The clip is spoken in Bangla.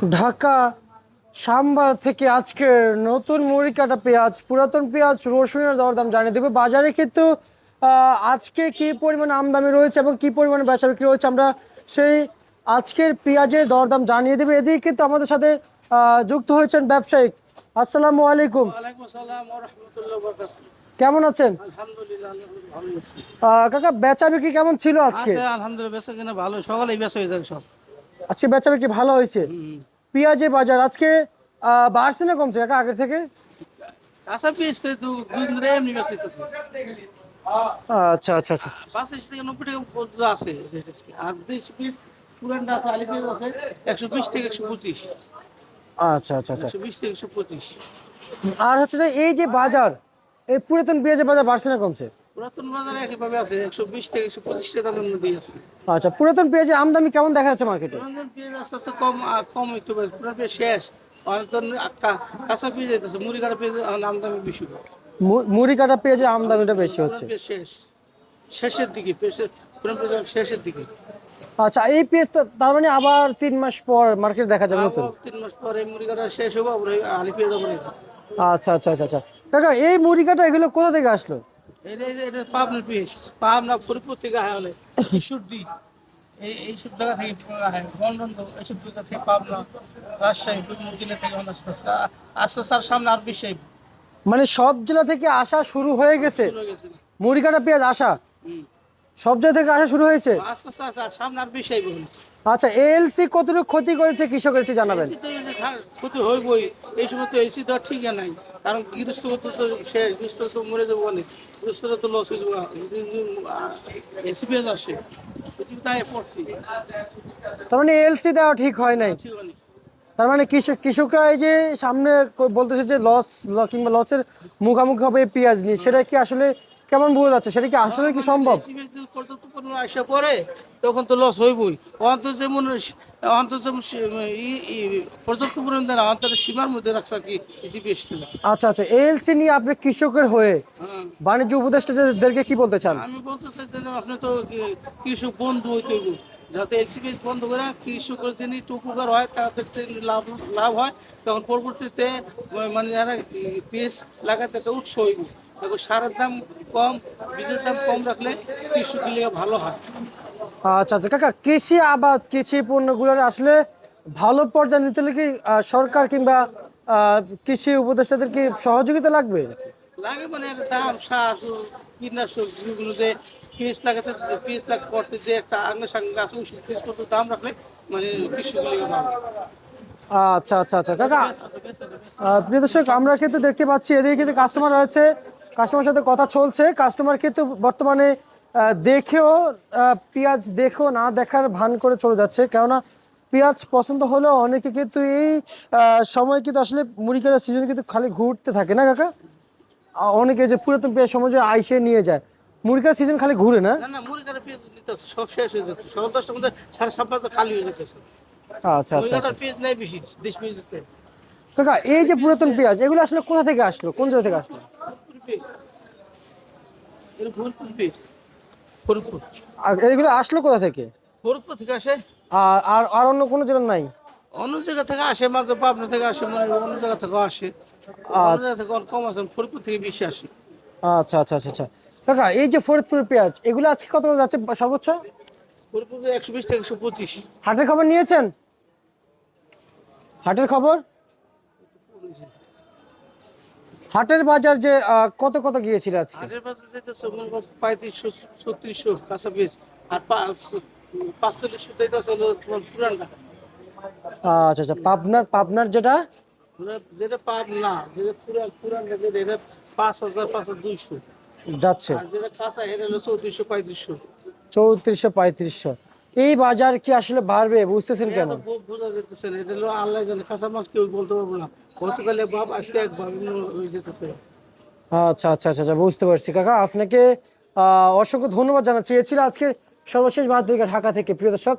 ঢাকা সাম্বা থেকে আজকের নতুন মুড়ি কাটা পেঁয়াজ পুরাতন পেঁয়াজ রসুনের দরদাম জানিয়ে দেবে। বাজারে কিন্তু আজকে কি পরিমাণ আমদামি রয়েছে এবং কি পরিমাণে বেচা বিক্রি রয়েছে আমরা সেই আজকের পেঁয়াজের দরদাম জানিয়ে দেবে। এদিকে কিন্তু আমাদের সাথে যুক্ত হয়েছেন ব্যবসায়িক। আসসালামু আলাইকুম। কেমন আছেন? কাকা বেচা বিক্রি কেমন ছিল আজকে? আলহামদুলিল্লাহ বেচা কিনা ভালো সকালেই বেচা হয়ে যাবে সব। আজকে বেচা বিক্রি ভালো হয়েছে? পেঁয়াজের বাজার আজকে বাড়ছে না কমছে কাকা আগের থেকে? কাঁচা তো ধরে এমনি বেচা আচ্ছা আচ্ছা আচ্ছা। পঁচাশি থেকে নব্বই টাকা পর্যন্ত আছে আর দেশি পিস পুরানটা আছে আলি পিস আছে একশো বিশ থেকে একশো পঁচিশ। আচ্ছা আচ্ছা আচ্ছা। একশো বিশ থেকে একশো পঁচিশ। আর হচ্ছে যে এই যে বাজার এই পুরাতন পেঁয়াজের বাজার বাড়ছে না কমছে। পুরাতন বাজারে একইভাবে আছে একশো বিশ থেকে একশো পঁচিশ টাকা দামের মধ্যেই আছে। আচ্ছা পুরাতন পেঁয়াজের আমদানি কেমন দেখা যাচ্ছে মার্কেটে পুরাতন পেঁয়াজ আস্তে আস্তে কম কম হইতে পারে পুরান পেঁয়াজ শেষ অনেক কাঁচা পেঁয়াজ যেতেছে মুড়ি কাটা পেঁয়াজ নাম দামি বেশি মুড়ি কাটা পেঁয়াজের আমদানিটা বেশি হচ্ছে। শেষ শেষের দিকে পুরান পেঁয়াজ শেষের দিকে। আচ্ছা এই পেঁয়াজ তো তার মানে আবার তিন মাস পর মার্কেট দেখা যাবে নতুন? তিন মাস পরে মুড়ি কাটা শেষ হব আবার আলি পেঁয়াজ আবার এটা আচ্ছা আচ্ছা আচ্ছা আচ্ছা। কাকা এই মুড়ি কাটা এগুলো কোথা থেকে আসলো? এটা এটা পাবনার পেঁয়াজ পাবনা ফরিদপুর থেকে আয় হলে। এই জায়গা থেকে আয় লন্ডন এইসব জায়গা থেকে পাবনা রাজশাহী বিভিন্ন জেলা থেকে আস্তে আস্তে আস্তে আস্তে সামনে আর বেশি মানে সব জেলা থেকে আসা শুরু হয়ে গেছে? মুড়ি কাটা পেঁয়াজ আসা। সব জায়গা থেকে আসা শুরু হয়েছে? আস্তে আস্তে সামনে আর বেশি। আচ্ছা এলসি কতটুকু ক্ষতি করেছে কৃষকের একটু জানাবেন। ক্ষতি হইবই এই সময় তো এসি তো আর ঠিক নাই। কারণ গৃহস্থ তো সে গৃহস্থ তো মরে যাব অনেক। আসে। তাই পড়ছি। তার মানে এলসি দেওয়া ঠিক হয় নাই? তার মানে কৃষক কৃষকরা এই যে সামনে বলতেছে যে লস কিংবা লসের মুখামুখি হবে পেঁয়াজ নিয়ে সেটা কি আসলে কেমন বোঝা যাচ্ছে? সেটা কি আসলে কি সম্ভব? পর্যাপ্ত আসা পরে তখন তো লস হইবই। অন্তর যেমন অন্তর যেমন পর্যাপ্ত পরিমাণ না অন্তর সীমার মধ্যে রাখছে কি পেঁয়াজ আচ্ছা আচ্ছা এলসি নিয়ে আপনি কৃষকের হয়ে হ্যাঁ। বাণিজ্য উপদেষ্টাদেরকে কি বলতে চান? আমি বলতে চাই যে আপনি তো কৃষক বন্ধু হইতে যাতে এলসিপি বন্ধ করে কৃষকের যিনি একটু উপকার হয় তাদের লাভ লাভ হয় তখন পরবর্তীতে মানে যারা পেঁয়াজ লাগাতে একটা উৎস হইব। দেখো সারের দাম কম বীজের দাম কম রাখলে কৃষকের লিগে ভালো হয়। আচ্ছা আচ্ছা কাকা কৃষি আবাদ কৃষি পণ্যগুলোর আসলে ভালো পর্যায়ে নিতে হলে কি সরকার কিংবা কৃষি উপদেষ্টাদের কি সহযোগিতা লাগবে? লাগে মানে দাম সার কীটনাশক যেগুলো যে পেঁয়াজ লাগাতে পেঁয়াজ লাগ করতে যে একটা আগে সাঙ্গে আছে ওষুধ করতে দাম রাখলে মানে কৃষকের লিগে ভালো। আচ্ছা আচ্ছা আচ্ছা কাকা প্রিয় দর্শক আমরা কিন্তু দেখতে পাচ্ছি এদিকে কিন্তু কাস্টমার রয়েছে। কাস্টমার সাথে কথা চলছে। কাস্টমার কিন্তু বর্তমানে দেখেও পেঁয়াজ দেখেও না দেখার ভান করে চলে যাচ্ছে। কেননা পেঁয়াজ পছন্দ হলেও অনেকে কিন্তু এই সময় কিন্তু আসলে মুড়ি কেনার সিজন কিন্তু খালি ঘুরতে থাকে না কাকা? অনেকে যে পুরাতন পেঁয়াজ সময় যে আইসে নিয়ে যায়। কেনার সিজন খালি ঘুরে না? না না মুড়ি কাটার পেঁয়াজ নিতে আছে, সব শেষ হয়ে যাচ্ছে। সকাল দশটার মধ্যে সাড়ে সাত বাজে খালি হয়ে যাচ্ছে। আচ্ছা আচ্ছা পেঁয়াজ নেই বেশি দেশ পেঁয়াজ আছে। কাকা এই যে পুরাতন পেঁয়াজ এগুলো আসলে কোথা থেকে আসলো? কোন জায়গা থেকে আসলো? ফরিদপুর আর এগুলো আসলো কোথা থেকে? ফরিদপুর থেকে আসে। আর আর আর অন্য কোনো জেলা নাই? অন্য জায়গা থেকে আসে মাত্র পাবনা থেকে আসে মানে অন্য জায়গা থেকেও আসে। অন্য জায়গা থেকে কম আসে ফরিদপুর থেকে বেশি আসে। আচ্ছা আচ্ছা আচ্ছা আচ্ছা। কাকা এই যে ফরিদপুর পেঁয়াজ এগুলো আজকে কত যাচ্ছে সর্বোচ্চ? ফরিদপুর থেকে একশো বিশ থেকে একশো পঁচিশ। হাটের খবর নিয়েছেন? হাটের খবর? হাটের বাজার যে কত কত গিয়েছিল আজকে? হাটের মনে করো পঁয়ত্রিশশো ছত্রিশশো পেঁয়াজ আর পাঁচ পাঁচচল্লিশশো যেতেছে হলো তোমার পুরানটা। আচ্ছা আচ্ছা পাবনার পাবনার যেটা? যেটা পাব না যেটা পুরান পুরান যেটা এটা পাঁচ হাজার পাঁচ হাজার দুইশো। যাচ্ছে। আর যেটা কাঁচা এটা হলো চৌত্রিশশো পঁয়ত্রিশশো। চৌত্রিশশো পঁয়ত্রিশশো। এই বাজার কি আসলে বাড়বে? বুঝতেছেন কেন? বোঝা যেতেছে না এটা হলো আল্লাহ জানে কাঁচা মাছ কেউ বলতে পারব না। গতকালে বাপ আজকে এক হয়ে যেতেছে আচ্ছা আচ্ছা আচ্ছা আচ্ছা বুঝতে পারছি। কাকা আপনাকে আহ, অসংখ্য ধন্যবাদ জানাচ্ছি। এ ছিল আজকের সর্বশেষ মাধ্যমিকা ঢাকা থেকে। প্রিয় দর্শক